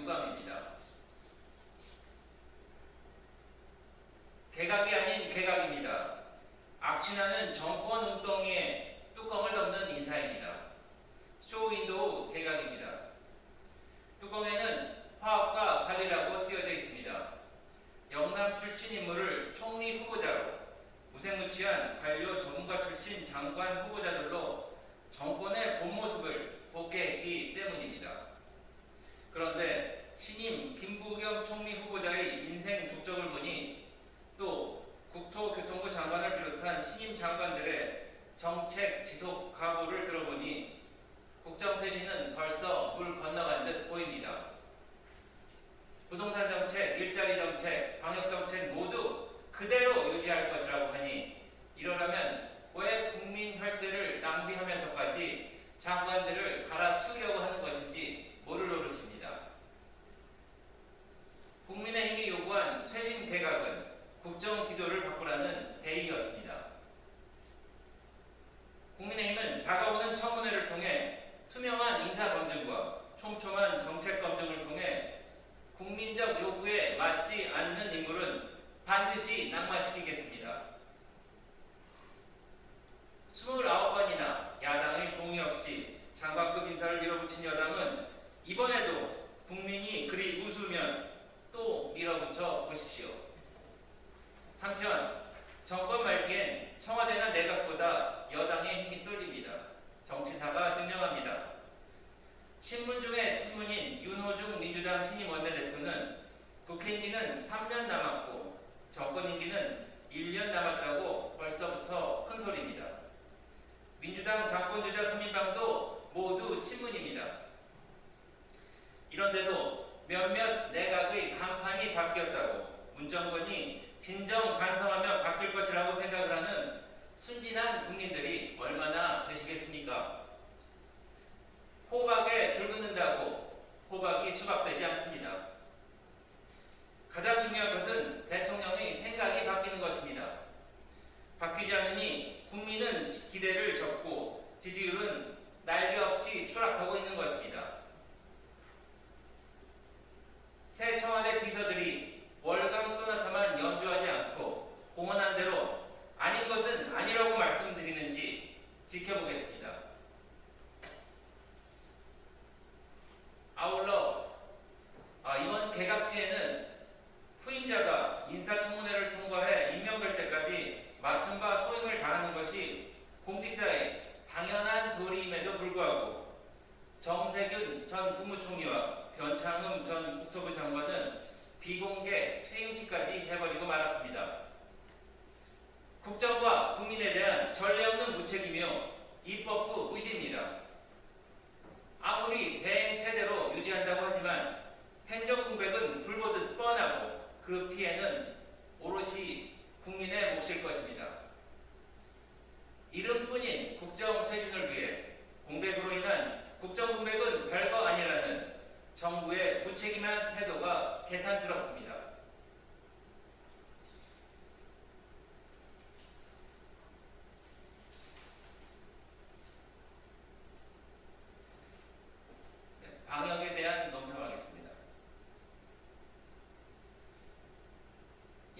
유감입니다. 그대로 유지할 것이라고 하니 이러라면 국회 임기는 3년 남았고 정권 임기는 1년 남았다고 벌써부터 큰 소리입니다. 민주당 당권주자 국민방도 모두 친문입니다. 이런데도 몇몇 내각의 간판이 바뀌었다고 문정권이 진정 반성하며 바뀔 것이라고 생각을 하는 순진한 국민들이 얼마나 되시겠습니까? 호박에 줄 긋는다고 호박이 수박되지 않습니다. 가장 중요한 것은 대통령의 생각이 바뀌는 것입니다. 바뀌지 않으니 국민은 기대를 접고 지지율은 날개 없이 추락하고 있는 것입니다. 새 청와대 비서들이 월강 소나타만 연주하지 않고 공언한 대로 아닌 것은 아니라고 말씀드리는지 지켜보겠습니다. 아울러 아, 이번 개각 시에는 후임자가 인사청문회를 통과해 임명될 때까지 맡은 바 소임을 다하는 것이 공직자의 당연한 도리임에도 불구하고 정세균 전 국무총리와 변창흠 전 국토부 장관은 비공개 퇴임식까지 해버리고 말았습니다. 국정과 국민에 대한 전례 없는 무책임이며 입법부 무시입니다. 아무리 대행 체제로 유지한다고 하지만 행정 공백은 불보듯 뻔하고 그 피해는 오롯이 국민의 몫일 것입니다. 이름뿐인 국정 쇄신을 위해 공백으로 인한 국정 공백은 별거 아니라는 정부의 무책임한 태도가 개탄스럽습니다. 네, 방역에 대한 논평하겠습니다.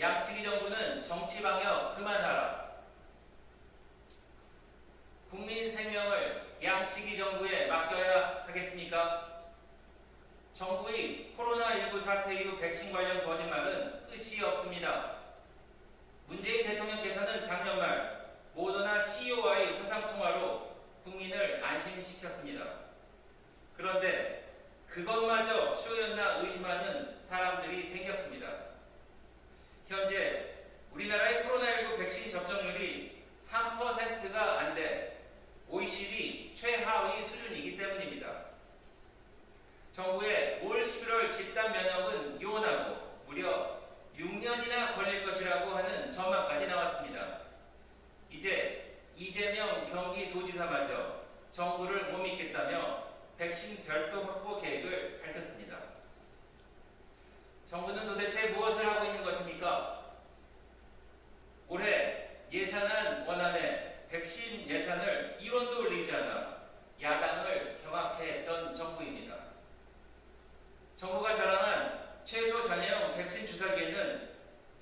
양치기 정부는 정치 방역 그만하라. 국민 생명을 양치기 정부에 맡겨야 하겠습니까? 정부의 코로나19 사태 이후 백신 관련 거짓말은 끝이 없습니다. 문재인 대통령께서는 작년 말 모더나 CEO와의 화상통화로 국민을 안심시켰습니다. 그런데 그것마저 쇼였나 의심하는 사람들이 생겼습니다. 현재 우리나라의 코로나19 백신 접종률이 3%가 안 돼 OECD 최하위 수준이기 때문입니다. 정부의 올 11월 집단 면역은 요원하고 무려 6년이나 걸릴 것이라고 하는 전망까지 나왔습니다. 이제 이재명 경기도지사마저 정부를 못 믿겠다며 백신 별도 확보 계획을 밝혔습니다. 정부는 도대체 무엇을 하고 있는 것입니까? 올해 예산안 원안에 백신 예산을 1원도 올리지 않아 야당을 경악해 했던 정부입니다. 정부가 자랑한 최소 잔여형 백신 주사기에는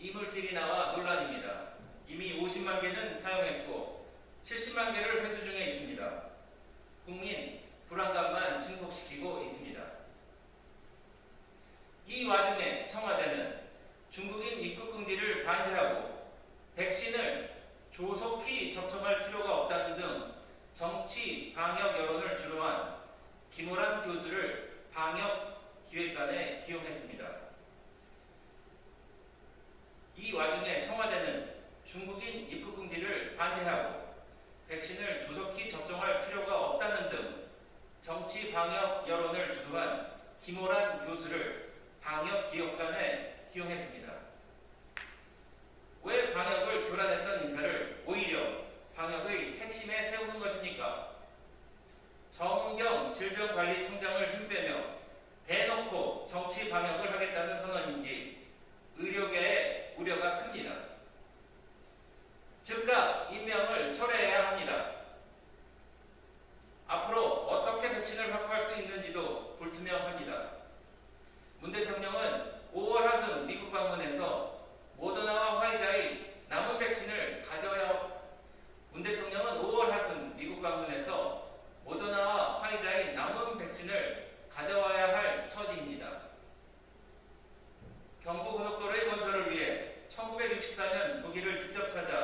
이물질이 나와 논란입니다. 이미 50만 개는 사용했고 70만 개를 회수 중에 있습니다. 국민 불안감만 증폭시키고 있습니다. 이 와중에 청와대는 중국인 입국 금지를 반대하고 백신을 조속히 접종할 필요가 없다는 등 정치 방역 여론을 주도한 김호란 교수를 방역 기획관에 기용했습니다. 이 와중에 청와대는 중국인 입국 금지를 반대하고 백신을 조속히 접종할 필요가 없다는 등 정치 방역 여론을 주도한 김호란 교수를 방역 기획관에 기용했습니다. 직접 찾아